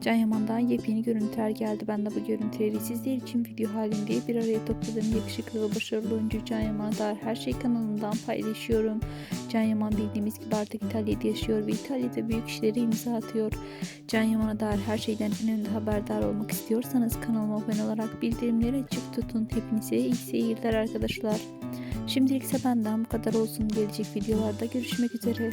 Can Yaman'dan yepyeni görüntüler geldi. Ben de bu görüntüleri sizler için video halinde bir araya topladığım yakışıklı ve başarılı oyuncu Can Yaman'a dair her şey kanalımdan paylaşıyorum. Can Yaman bildiğimiz gibi artık İtalya'da yaşıyor ve İtalya'da büyük işleri imza atıyor. Can Yaman'a dair her şeyden en önde haberdar olmak istiyorsanız kanalıma abone olarak bildirimleri açık tutun. Hepinize iyi seyirler arkadaşlar. Şimdilik ise benden bu kadar olsun. Gelecek videolarda görüşmek üzere.